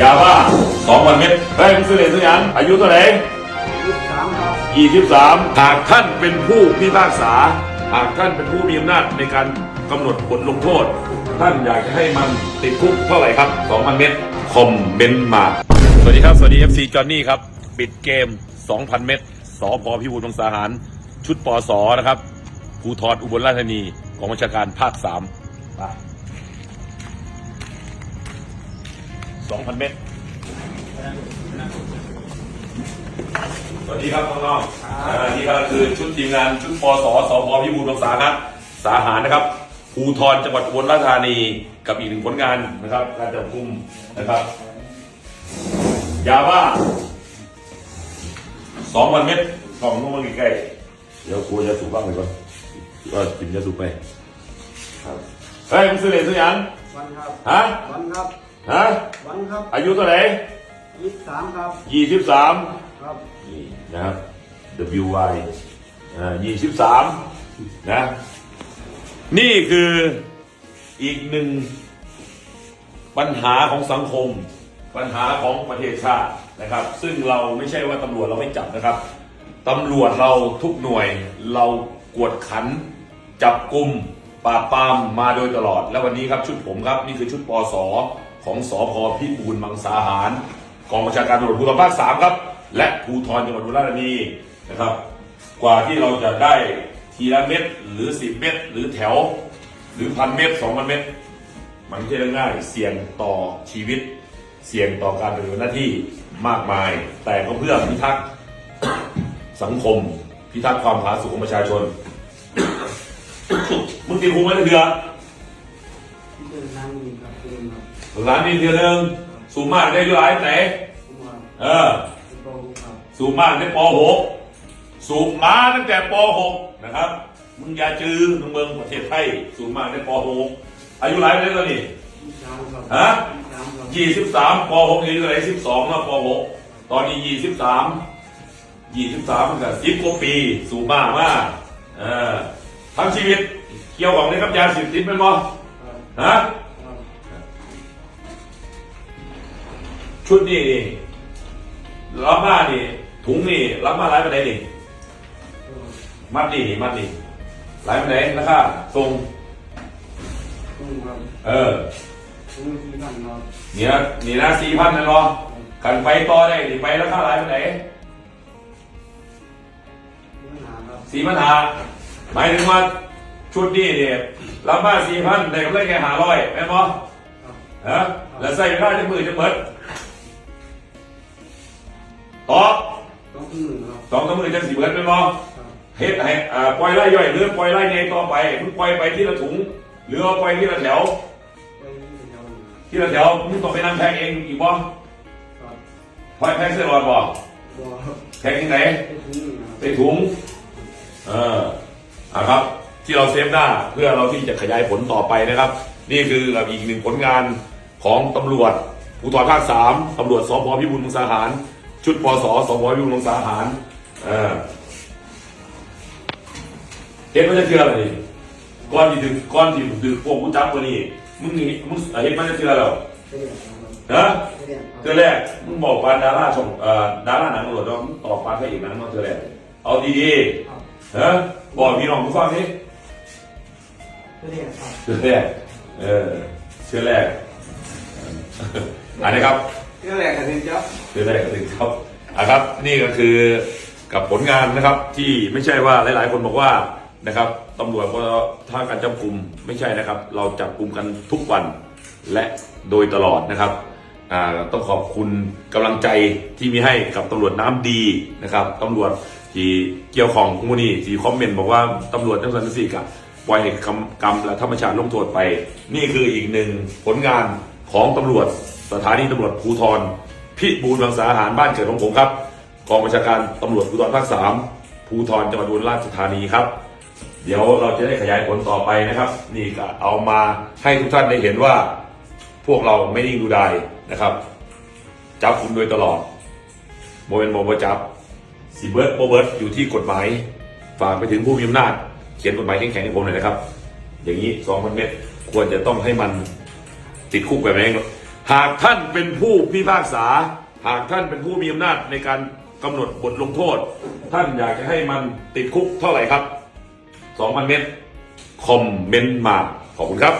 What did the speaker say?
ยาบ้าสองพันเม็ดเฮ้ยมึงซื้อเหรียญซื้อหยังอายุเท่าไหร่ยี่สิบสามครับอีคิบสามหากท่านเป็นผู้พิพากษา หากท่านเป็นผู้มีอำนาจในการกำหนดบทลงโทษ ท่านอยากจะให้มันติดคุกเท่าไหร่ครับสองพันเม็ดคอมเมนต์มา สวัสดีครับ สวัสดี FC จอห์นนี่ครับ ปิดเกม 2,000 เม็ดสพพิบูลมังสาหาร ชุดปอสอนะครับภูทรออุบลราชธานีของบัญชาการภาค3ไป 2,000เม็ดสวัสดีครับน้องๆอ่านี่ก็คือชุดทีมงานชุดปอสอสพพิบูลมังสาหารสาหารนะครับภูทรจังหวัดอุบลราชธานีกับอีกหนึ่งผลงานนะครับการจับกุมนะครับ ยาบ้าสองพันเม็ดกล่องนุ่มมันใกล้ๆเดี๋ยวกูจะสูบบ้างไปก่อนก็กินยาสูบไปครับเฮ้ยมึงซื้อเหรียญซื้อหยังวันครับฮะวันครับ ฮะวันครับอายุเท่าไหร่ยี่สิบสามครับยี่สิบสามครับนี่นะครับ WY อ่ายี่สิบสามนะ นี่คืออีกหนึ่งปัญหาของสังคม ปัญหาของประเทศชาตินะครับ ซึ่งเราไม่ใช่ว่าตำรวจเราไม่จับนะครับตำรวจเราทุกหน่วยเรากวดขัน จับกลุ่มปราบปรามมาโดยตลอด และวันนี้ครับชุดผมครับ นี่คือชุดปอสอ ของสอพพิบูลมังสาหาร กองบัญชาการตำรวจภูธรภาคสามครับ และภูธรจังหวัดอุบลราชธานีนะครับ กว่าที่เราจะได้ทีละเม็ดหรือสิบเม็ดหรือแถว หรือพันเม็ดสองพันเม็ดมันไม่ใช่เรื่องง่ายเสี่ยงต่อชีวิต เสี่ยงต่อการปฏิบัติหน้าที่มากมาย แต่ก็เพื่อพิทักษ์สังคม พิทักษ์ความผาสุกของประชาชนมึงติดคุกไหมเดือ นที่เป็นนั่งมีครับเป็นครับร้านนี้เดือนหนึ่งสูงมากได้ด้วยไอ้ไหนผมว่าเออเป็นโตครับ สูบมากได้ป .6 สูบมาตั้งแต่ป .6 นะครับ มึงอย่าจื้อมึงเมืองประเทศไทย สูบมากได้ป .6 อายุหลายปีแล้วนี่ยี่สิบสามครับฮะ ยี่สิบสามครับ23ป .6 นี่เท่าไหร่12แล้วป .6 ตอนนี้23 23มันก็10กว่าปี สูบมากมากเออทั้งชีวิตเกี่ยวของในกับยาเสิบติดเป็นบ่ครับฮะ ชุดนี้นี่รับมานี่ถุงนี่รับมาหลายประเด็นนี่เออมัดนี่นี่มัดนี่หลายประเด็นนะครับทรงตรงครับเออตรงที่นั่นครับนี่นะนี่นะสี่พันนะเนาะกันไปต่อได้นี่ไปราคาหลายประเด็นปัญหาครับสี่พันหาหมายถึงว่าชุดนี้เนี่ยรับมาสี่พันได้กำไรแค่หาร้อยแม่นบ่ครับฮะแล้วใส่เวลาจะมือจะเบิด ต่อต้องที่หนึ่งครับสองสามมือจะสี่เบิดแม่นบ่ครับเฮ็ดให้อ่าปล่อยไล่ย่อยหรือปล่อยไล่ไงต่อไปมึงปล่อยไปที่ละถุงหรือเอาปล่อยที่ละแถว ไปที่แถวหนึ่งที่ละแถวมึงต้องไปนั่งแพ็กเองอีกบ่ครับปล่อยแพ็กเสื้อรอดบ่บ่แพ็กที่ไหน ไปที่หนึ่งครับใส่ถุงเอออะครับ ที่เราเซฟหน้าเพื่อเราที่จะขยายผลต่อไปนะครับ นี่คืออีกหนึ่งผลงานของตำรวจภูธรภาคสามตำรวจสพพิบูลมังสาหาร ชุดปสสพพิบูลมังสาหารเออเห็นมันจะเชื่ออะไรนี่ก้อนที่ดึกก้อนที่ดึกพวกกูจับตัวนี้มึงนี่มึงเห็นมันจะเชื่อแล้วไปเรียนครับนะไปเรียนครับเธอแรกมึงบอกปานดาราช่องเอ่อดาราหนังตำรวจว่ามึงตอบปานพระเอกหนังมาเธอแรกเอาดีครับๆฮะบอกพี่น้องกูฟังสิไปเรียนครับเชื่อแรกเออเชื่อแรกอันนี้ครับ เรื่องแรกกันเรียนจ๊บเชื่อแรกถึงครับอะครับ นี่ก็คือกับผลงานนะครับที่ไม่ใช่ว่าหลาย ๆ คนบอกว่านะครับตำรวจพอถ้าการจับกลุ่มไม่ใช่นะครับ เราจับกลุ่มกันทุกวันและโดยตลอดนะครับต้องขอบคุณกำลังใจที่มีให้กับตำรวจน้ำดีนะครับตำรวจที่เกี่ยวของมูนี่ที่คอมเมนต์บอกว่าตำรวจทั้งสันติกะปล่อยให้กรรมกรรมและธรรมชาติลงโทษไป นี่คืออีกหนึ่งผลงานของตำรวจ สถานีตำรวจภูธรพิบูลบางสาหารบ้านเกิดของผมครับกองบัญชาการตำรวจภูธรภาคสามภูธรจังหวัดอุบลราชธานีครับ เดี๋ยวเราจะได้ขยายผลต่อไปนะครับ นี่ก็เอามาให้ทุกท่านได้เห็นว่า พวกเราไม่นิ่งดูดายนะครับ จับคุมโดยตลอดโมเป็นโมบจับสีเบิร์ดโมเบิร์ดอยู่ที่กฎหมายฝากไปถึงผู้มีอำนาจเขียนกฎหมายแข็งๆให้ผมหน่อยนะครับ อย่างนี้สองพันเมตรควรจะต้องให้มันติดคุกแบบไหน หากท่านเป็นผู้พิพากษา หากท่านเป็นผู้มีอำนาจในการกำหนดบทลงโทษ ท่านอยากจะให้มันติดคุกเท่าไหร่ครับ 2,000 เมตร คอมเมนต์มา ขอบคุณครับ